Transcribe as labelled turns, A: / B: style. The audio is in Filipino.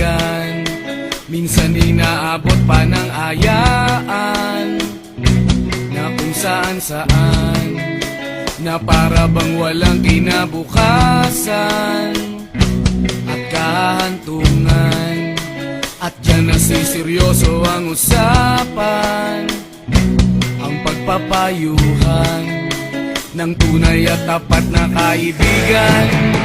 A: magdamagan Minsan inaabot pa ng ayaan Na kung saan saan Na para bang walang kinabukasan At kahantungan. At dyan na si seryoso ang usapan Ang pagpapayuhan ng tunay at tapat na kaibigan